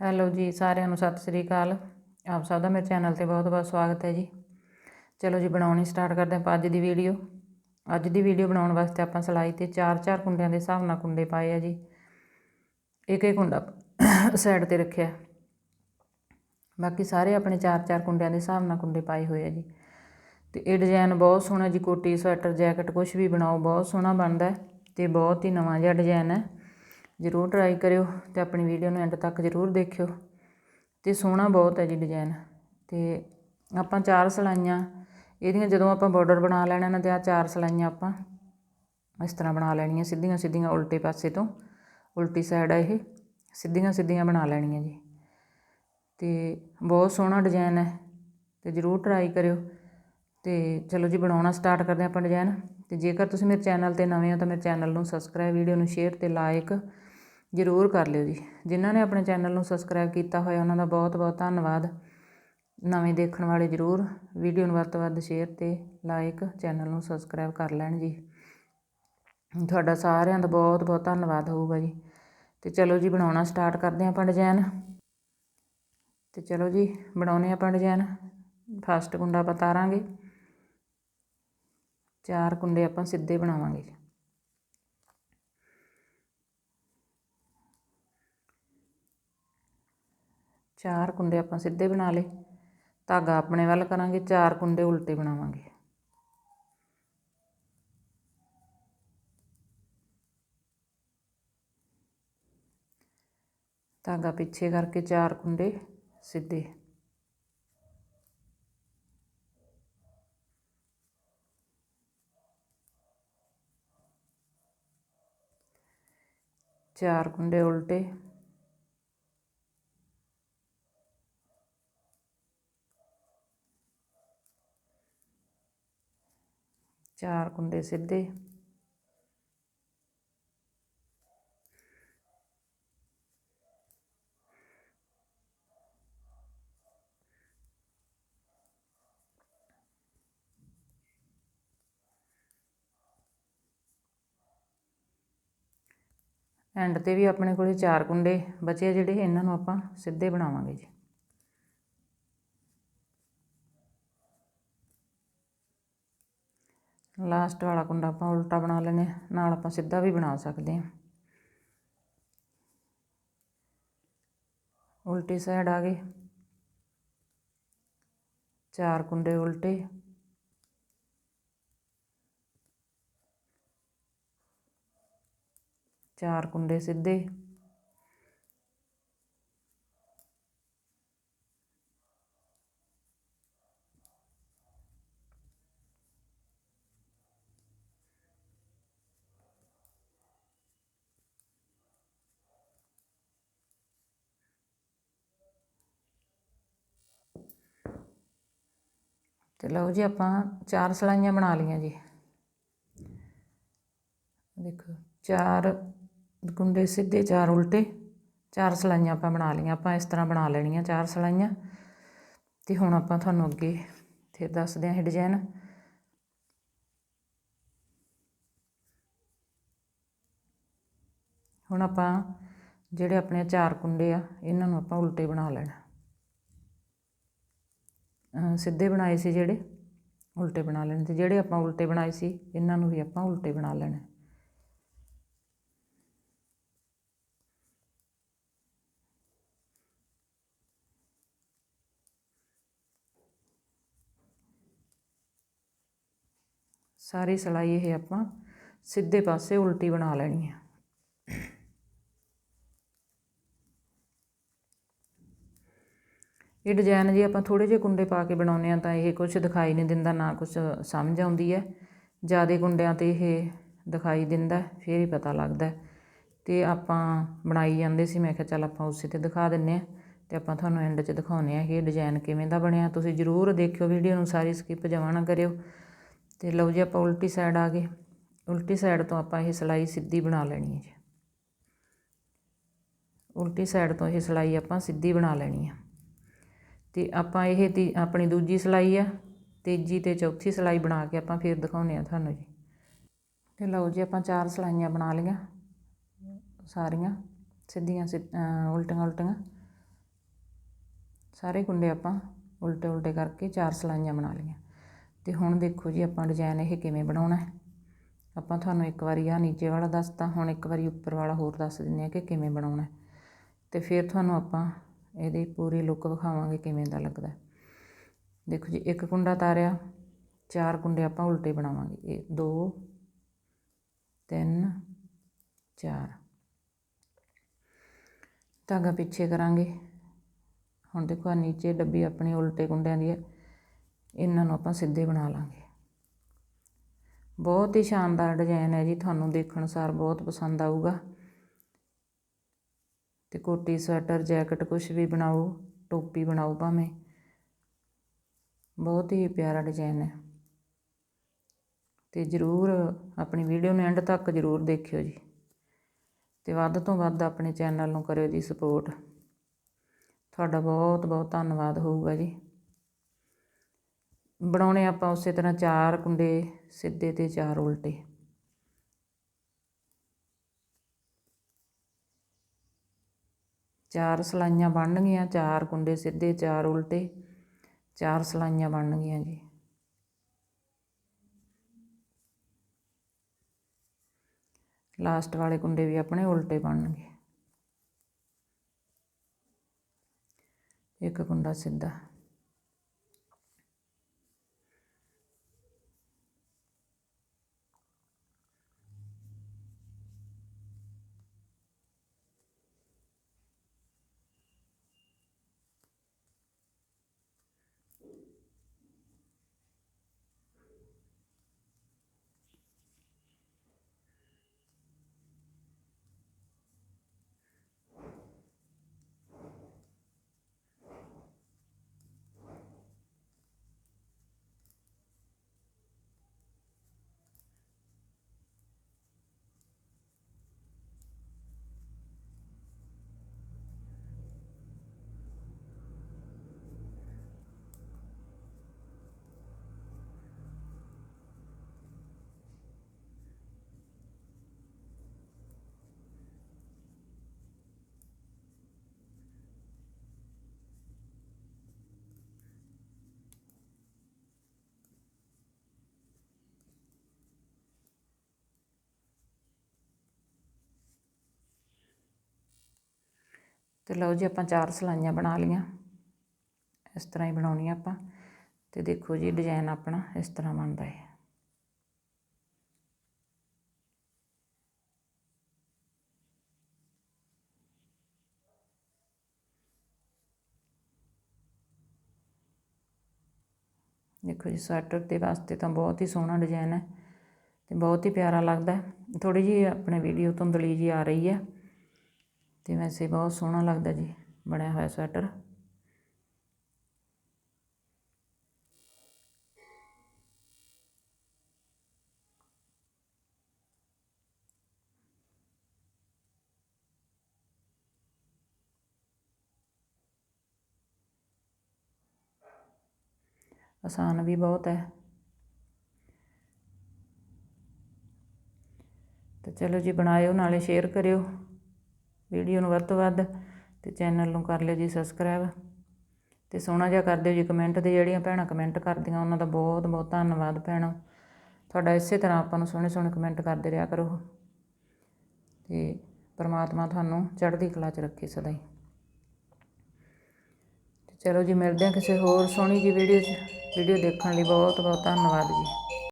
Hello ਜੀ, ਸਾਰਿਆਂ ਨੂੰ ਸਤਿ ਸ੍ਰੀ ਅਕਾਲ। ਆਪ ਸਭ ਦਾ ਮੇਰੇ ਚੈਨਲ ਤੇ ਬਹੁਤ ਬਹੁਤ ਸਵਾਗਤ ਹੈ ਜੀ। ਚਲੋ ਜੀ, ਬਣਾਉਣੀ ਸਟਾਰਟ ਕਰਦੇ ਆਪਾਂ ਅੱਜ ਦੀ ਵੀਡੀਓ। ਅੱਜ ਦੀ ਵੀਡੀਓ ਬਣਾਉਣ ਵਾਸਤੇ ਆਪਾਂ ਸਲਾਈ ਤੇ ਚਾਰ ਚਾਰ ਕੁੰਡਿਆਂ ਦੇ ਹਿਸਾਬ ਨਾਲ ਕੁੰਡੇ ਪਾਏ ਆ ਜੀ। ਇੱਕ ਇੱਕ ਕੁੰਡਾ ਸਾਈਡ ਤੇ ਰੱਖਿਆ। ਬਾਕੀ ਸਾਰੇ ਆਪਣੇ ਚਾਰ ਚਾਰ ਕੁੰਡਿਆਂ ਦੇ ਹਿਸਾਬ ਨਾਲ ਕੁੰਡੇ ਪਾਏ ਹੋਏ ਆ ਜੀ। ਤੇ ਇਹ ਡਿਜ਼ਾਈਨ ਬਹੁਤ ਸੋਹਣਾ ਜੀ, ਕੋਟੀ, ਸਵੈਟਰ, ਜੈਕਟ ਕੁਝ ਵੀ ਬਣਾਓ, ਬਹੁਤ ਸੋਹਣਾ ਬਣਦਾ ਤੇ ਬਹੁਤ ਹੀ ਨਵਾਂ ਜਿਹਾ ਡਿਜ਼ਾਈਨ ਹੈ। ਜ਼ਰੂਰ ਟਰਾਈ ਕਰਿਓ ਤੇ ਆਪਣੀ ਵੀਡੀਓ ਨੂੰ ਐਂਡ ਤੱਕ ਜ਼ਰੂਰ ਦੇਖਿਓ। ਤੇ ਸੋਹਣਾ ਬਹੁਤ ਹੈ ਜੀ ਡਿਜ਼ਾਈਨ ਤੇ ਆਪਾਂ ਚਾਰ ਸਲਾਈਆਂ, ਇਹਦੀਆਂ ਜਦੋਂ ਆਪਾਂ ਬਾਰਡਰ ਬਣਾ ਲੈਣਾ ਨਾ ਤੇ ਆ ਚਾਰ ਸਲਾਈਆਂ ਆਪਾਂ ਇਸ ਤਰ੍ਹਾਂ ਬਣਾ ਲੈਣੀਆਂ, ਸਿੱਧੀਆਂ ਸਿੱਧੀਆਂ ਉਲਟੇ ਪਾਸੇ ਤੋਂ, ਉਲਟੀ ਸਾਈਡ ਆ ਇਹ, ਸਿੱਧੀਆਂ ਸਿੱਧੀਆਂ ਬਣਾ ਲੈਣੀਆਂ ਜੀ। ਤੇ ਬਹੁਤ ਸੋਹਣਾ ਡਿਜ਼ਾਈਨ ਹੈ ਤੇ ਜ਼ਰੂਰ ਟਰਾਈ ਕਰਿਓ। ਤੇ ਚਲੋ ਜੀ ਬਣਾਉਣਾ ਸਟਾਰਟ ਕਰਦੇ ਆਪਾਂ ਡਿਜ਼ਾਈਨ ਤੇ ਜੇਕਰ ਤੁਸੀਂ ਮੇਰੇ ਚੈਨਲ ਤੇ ਨਵੇਂ ਹੋ ਤਾਂ ਮੇਰੇ ਚੈਨਲ ਨੂੰ ਸਬਸਕ੍ਰਾਈਬ ਵੀਡੀਓ ਨੂੰ ਸ਼ੇਅਰ ਤੇ ਲਾਈਕ ਜ਼ਰੂਰ ਕਰ ਲਿਓ ਜੀ। ਜਿਨ੍ਹਾਂ ਨੇ ਆਪਣੇ ਚੈਨਲ ਨੂੰ ਸਬਸਕ੍ਰਾਈਬ ਕੀਤਾ ਹੋਇਆ, ਉਹਨਾਂ ਦਾ ਬਹੁਤ ਬਹੁਤ ਧੰਨਵਾਦ। ਨਵੇਂ ਦੇਖਣ ਵਾਲੇ ਜ਼ਰੂਰ ਵੀਡੀਓ ਨੂੰ ਵੱਧ ਤੋਂ ਵੱਧ ਸ਼ੇਅਰ ਤੇ ਲਾਈਕ ਚੈਨਲ ਨੂੰ ਸਬਸਕ੍ਰਾਈਬ ਕਰ ਲੈਣ ਜੀ। ਤੁਹਾਡਾ ਸਾਰਿਆਂ ਦਾ ਬਹੁਤ ਬਹੁਤ ਧੰਨਵਾਦ ਹੋਊਗਾ ਜੀ। ਤੇ ਚਲੋ ਜੀ, ਬਣਾਉਣਾ ਸਟਾਰਟ ਕਰਦੇ ਆਪਾਂ ਡਿਜ਼ਾਈਨ ਤੇ ਚਲੋ ਜੀ ਬਣਾਉਨੇ ਆਪਾਂ ਡਿਜ਼ਾਈਨ ਫਸਟ ਕੁੰਡਾ ਆਪਾਂ ਤਾਰਾਂਗੇ। ਚਾਰ ਕੁੰਡੇ ਆਪਾਂ ਸਿੱਧੇ ਬਣਾਵਾਂਗੇ। ਚਾਰ ਕੁੰਡੇ ਆਪਾਂ ਸਿੱਧੇ ਬਣਾ ਲਏ। ਧਾਗਾ ਆਪਣੇ ਵੱਲ ਕਰਾਂਗੇ, ਚਾਰ ਕੁੰਡੇ ਉਲਟੇ ਬਣਾਵਾਂਗੇ। ਧਾਗਾ ਪਿੱਛੇ ਕਰਕੇ ਚਾਰ ਕੁੰਡੇ ਸਿੱਧੇ। ਚਾਰ ਕੁੰਡੇ ਉਲਟੇ। ਚਾਰ ਕੁੰਡੇ ਸਿੱਧੇ। ਐਂਡ ਤੇ ਵੀ ਆਪਣੇ ਕੋਲੇ ਚਾਰ ਕੁੰਡੇ ਬਚੇ ਜਿਹੜੇ ਇਹਨਾਂ ਨੂੰ ਆਪਾਂ ਸਿੱਧੇ ਬਣਾਵਾਂਗੇ ਜੀ। ਲਾਸਟ ਵਾਲਾ ਕੁੰਡਾ ਆਪਾਂ ਉਲਟਾ ਬਣਾ ਲੈਣੇ ਨਾਲ ਆਪਾਂ ਸਿੱਧਾ ਵੀ ਬਣਾ ਸਕਦੇ ਹਾਂ। ਉਲਟੀ ਸਾਈਡ ਆ ਗਏ। ਚਾਰ ਕੁੰਡੇ ਉਲਟੇ। ਚਾਰ ਕੁੰਡੇ ਸਿੱਧੇ। ਤੇ ਲਓ ਜੀ, ਆਪਾਂ ਚਾਰ ਸਲਾਈਆਂ ਬਣਾ ਲਈਆਂ ਜੀ। ਦੇਖੋ, ਚਾਰ ਕੁੰਡੇ ਸਿੱਧੇ ਚਾਰ ਉਲਟੇ, ਚਾਰ ਸਲਾਈਆਂ ਆਪਾਂ ਬਣਾ ਲਈਆਂ। ਆਪਾਂ ਇਸ ਤਰ੍ਹਾਂ ਬਣਾ ਲੈਣੀਆਂ ਚਾਰ ਸਲਾਈਆਂ। ਤੇ ਹੁਣ ਆਪਾਂ ਤੁਹਾਨੂੰ ਅੱਗੇ ਫਿਰ ਦੱਸਦੇ ਹਾਂ ਇਹ ਡਿਜ਼ਾਈਨ ਹੁਣ ਆਪਾਂ ਜਿਹੜੇ ਆਪਣੇ ਚਾਰ ਕੁੰਡੇ ਆ, ਇਹਨਾਂ ਨੂੰ ਆਪਾਂ ਉਲਟੇ ਬਣਾ ਲੈਣਾ। ਸਿੱਧੇ ਬਣਾਏ ਸੀ ਜਿਹੜੇ, ਉਲਟੇ ਬਣਾ ਲੈਣੇ ਤੇ ਜਿਹੜੇ ਆਪਾਂ ਉਲਟੇ ਬਣਾਏ ਸੀ, ਇਹਨਾਂ ਨੂੰ ਵੀ ਆਪਾਂ ਉਲਟੇ ਬਣਾ ਲੈਣਾ। ਸਾਰੀ ਸਲਾਈ ਇਹ ਆਪਾਂ ਸਿੱਧੇ ਪਾਸੇ ਉਲਟੀ ਬਣਾ ਲੈਣੀ ਹੈ। ਇਹ ਡਿਜ਼ਾਈਨ ਜੇ ਆਪਾਂ ਥੋੜੇ ਜਿਹੇ ਕੁੰਡੇ ਪਾ ਕੇ ਬਣਾਉਂਦੇ ਆ ਤਾਂ ਇਹ ਕੁਝ ਦਿਖਾਈ ਨਹੀਂ ਦਿੰਦਾ, ਨਾ ਕੁਝ ਸਮਝ ਆਉਂਦੀ ਹੈ। ਜਿਆਦੇ ਕੁੰਡਿਆਂ ਤੇ ਇਹ ਦਿਖਾਈ ਦਿੰਦਾ, ਫਿਰ ਹੀ ਪਤਾ ਲੱਗਦਾ ਤੇ ਆਪਾਂ ਬਣਾਈ ਜਾਂਦੇ ਸੀ, ਮੈਂ ਕਿਹਾ ਚੱਲ ਆਪਾਂ ਉਸੇ ਤੇ ਦਿਖਾ ਦਿੰਨੇ ਆ ਤੇ ਆਪਾਂ ਤੁਹਾਨੂੰ ਐਂਡ 'ਚ ਦਿਖਾਉਨੇ ਆ ਇਹ ਡਿਜ਼ਾਈਨ ਕਿਵੇਂ ਦਾ ਬਣਿਆ। ਤੁਸੀਂ ਜ਼ਰੂਰ ਦੇਖਿਓ ਵੀਡੀਓ ਨੂੰ, ਸਾਰੀ ਸਕਿਪ ਜਮਾ ਨਾ ਕਰਿਓ। ਤੇ ਲਓ ਜੀ ਆਪਾਂ ਉਲਟੀ ਸਾਈਡ ਆ ਗਏ। ਉਲਟੀ ਸਾਈਡ ਤੋਂ ਆਪਾਂ ਇਹ ਸਲਾਈ ਸਿੱਧੀ ਬਣਾ ਲੈਣੀ ਹੈ ਜੀ। ਉਲਟੀ ਸਾਈਡ ਤੋਂ ਇਹ ਸਲਾਈ ਆਪਾਂ ਸਿੱਧੀ ਬਣਾ ਲੈਣੀ ਹੈ। ਅਤੇ ਆਪਾਂ ਇਹ ਤੀ ਆਪਣੀ ਦੂਜੀ ਸਿਲਾਈ ਆ, ਤੀਜੀ ਅਤੇ ਚੌਥੀ ਸਿਲਾਈ ਬਣਾ ਕੇ ਆਪਾਂ ਫਿਰ ਦਿਖਾਉਂਦੇ ਹਾਂ ਤੁਹਾਨੂੰ ਜੀ। ਅਤੇ ਲਓ ਜੀ ਆਪਾਂ ਚਾਰ ਸਿਲਾਈਆਂ ਬਣਾ ਲਈਆਂ, ਸਾਰੀਆਂ ਸਿੱਧੀਆਂ ਉਲਟੀਆਂ ਉਲਟੀਆਂ। ਸਾਰੇ ਕੁੰਡੇ ਆਪਾਂ ਉਲਟੇ ਉਲਟੇ ਕਰਕੇ ਚਾਰ ਸਿਲਾਈਆਂ ਬਣਾ ਲਈਆਂ। ਤੇ ਹੁਣ ਦੇਖੋ ਜੀ ਆਪਾਂ ਡਿਜ਼ਾਈਨ ਇਹ ਕਿਵੇਂ ਬਣਾਉਣਾ ਹੈ। ਆਪਾਂ ਤੁਹਾਨੂੰ ਇੱਕ ਵਾਰੀ ਆ ਨੀਚੇ ਵਾਲਾ ਦੱਸਤਾ, ਹੁਣ ਇੱਕ ਵਾਰੀ ਉੱਪਰ ਵਾਲਾ ਹੋਰ ਦੱਸ ਦਿੰਦੇ ਆ ਕਿ ਕਿਵੇਂ ਬਣਾਉਣਾ ਹੈ। ਤੇ ਫਿਰ ਤੁਹਾਨੂੰ ਆਪਾਂ ਇਹਦੀ ਪੂਰੀ ਲੁੱਕ ਵਿਖਾਵਾਂਗੇ ਕਿਵੇਂ ਦਾ ਲੱਗਦਾ ਦੇਖੋ ਜੀ, ਇੱਕ ਕੁੰਡਾ ਤਾਰਿਆ, ਚਾਰ ਕੁੰਡੇ ਆਪਾਂ ਉਲਟੇ ਬਣਾਵਾਂਗੇ। ਇਹ 2 3 4 ਧਾਗਾ ਪਿੱਛੇ ਕਰਾਂਗੇ। ਹੁਣ ਦੇਖੋ ਆ ਨੀਚੇ ਡੱਬੀ ਆਪਣੀ ਉਲਟੇ ਕੁੰਡਿਆਂ ਦੀ ਹੈ। ਇਹਨਾਂ ਨੂੰ ਆਪਾਂ ਸਿੱਧੇ ਬਣਾ ਲਾਂਗੇ। ਬਹੁਤ ਹੀ ਸ਼ਾਨਦਾਰ ਡਿਜ਼ਾਈਨ ਹੈ ਜੀ। ਤੁਹਾਨੂੰ ਦੇਖਣ ਸਾਰ ਬਹੁਤ ਪਸੰਦ ਆਊਗਾ। ਅਤੇ ਕੋਟੀ ਸਵੈਟਰ, ਜੈਕਟ ਕੁਛ ਵੀ ਬਣਾਓ, ਟੋਪੀ ਬਣਾਓ ਭਾਵੇਂ। ਬਹੁਤ ਹੀ ਪਿਆਰਾ ਡਿਜ਼ਾਈਨ ਹੈ। ਤੇ ਜਰੂਰ ਆਪਣੀ ਵੀਡੀਓ ਨੂੰ ਐਂਡ ਤੱਕ ਜਰੂਰ ਦੇਖਿਓ ਜੀ। ਤੇ ਵੱਧ ਤੋਂ ਵੱਧ ਆਪਣੇ ਚੈਨਲ ਨੂੰ ਕਰਿਓ ਜੀ ਸਪੋਰਟ। ਤੁਹਾਡਾ ਬਹੁਤ ਬਹੁਤ ਧੰਨਵਾਦ ਹੋਊਗਾ ਜੀ। ਬਣਾਉਣੇ ਆਪਾਂ ਉਸੇ ਤਰ੍ਹਾਂ ਚਾਰ ਕੁੰਡੇ ਸਿੱਧੇ ਤੇ ਚਾਰ ਉਲਟੇ। ਚਾਰ ਸਲਾਈਆਂ ਬਣਨਗੀਆਂ, ਚਾਰ ਕੁੰਡੇ ਸਿੱਧੇ, ਚਾਰ ਉਲਟੇ, ਚਾਰ ਸਲਾਈਆਂ ਬਣਨਗੀਆਂ ਜੀ। ਲਾਸਟ ਵਾਲੇ ਕੁੰਡੇ ਵੀ ਆਪਣੇ ਉਲਟੇ ਬਣਨਗੇ। ਇੱਕ ਕੁੰਡਾ ਸਿੱਧਾ। ਤੇ ਲਓ ਜੀ ਆਪਾਂ ਚਾਰ ਸਲਾਈਆਂ ਬਣਾ ਲਈਆਂ। ਇਸ ਤਰ੍ਹਾਂ ਹੀ ਬਣਾਉਣੀ ਆਪਾਂ। ਤੇ ਦੇਖੋ ਜੀ ਡਿਜ਼ਾਈਨ ਆਪਣਾ ਇਸ ਤਰ੍ਹਾਂ ਬਣਦਾ ਹੈ। ਦੇਖੋ ਜੀ ਸਵੈਟਰ ਦੇ ਵਾਸਤੇ ਤਾਂ ਬਹੁਤ ਹੀ ਸੋਹਣਾ ਡਿਜ਼ਾਈਨ ਹੈ ਤੇ ਬਹੁਤ ਹੀ ਪਿਆਰਾ ਲੱਗਦਾ ਹੈ। ਥੋੜੀ ਜੀ ਆਪਣੇ ਵੀਡੀਓ ਧੁੰਦਲੀ ਜੀ ਆ ਰਹੀ ਹੈ। ਤੇ ਵੈਸੇ ਬਹੁਤ ਸੋਹਣਾ ਲੱਗਦਾ ਜੀ, ਬਣਿਆ ਹੋਇਆ ਸਵੈਟਰ। ਆਸਾਨ ਵੀ ਬਹੁਤ ਹੈ। ਤੇ ਚਲੋ ਜੀ, ਬਣਾਇਓ, ਨਾਲੇ ਸ਼ੇਅਰ ਕਰਿਓ। ਵੀਡੀਓ ਨੂੰ ਵੱਧ ਤੋਂ ਵੱਧ ਤੇ ਚੈਨਲ ਨੂੰ ਕਰ ਲਿਓ ਜੀ ਸਬਸਕ੍ਰਾਈਬ ਤੇ ਸੋਹਣਾ ਜਿਹਾ ਕਰ ਦਿਓ ਜੀ ਕਮੈਂਟ ਤੇ ਜਿਹੜੀਆਂ ਭੈਣਾਂ ਕਮੈਂਟ ਕਰਦੀਆਂ ਉਹਨਾਂ ਦਾ ਬਹੁਤ ਬਹੁਤ ਧੰਨਵਾਦ ਭੈਣੋ। ਤੁਹਾਡਾ ਇਸੇ ਤਰ੍ਹਾਂ ਆਪਾਂ ਨੂੰ ਸੋਹਣੇ ਸੋਹਣੇ ਕਮੈਂਟ ਕਰਦੇ ਰਿਹਾ ਕਰੋ। ਤੇ ਪਰਮਾਤਮਾ ਤੁਹਾਨੂੰ ਚੜ੍ਹਦੀ ਕਲਾ 'ਚ ਰੱਖੇ ਸਦਾ ਹੀ ਤੇ ਚਲੋ ਜੀ ਮਿਲਦੇ ਹਾਂ ਕਿਸੇ ਹੋਰ ਸੋਹਣੀ ਜੀ ਵੀਡੀਓ 'ਚ। ਵੀਡੀਓ ਦੇਖਣ ਲਈ ਬਹੁਤ ਬਹੁਤ ਧੰਨਵਾਦ ਜੀ।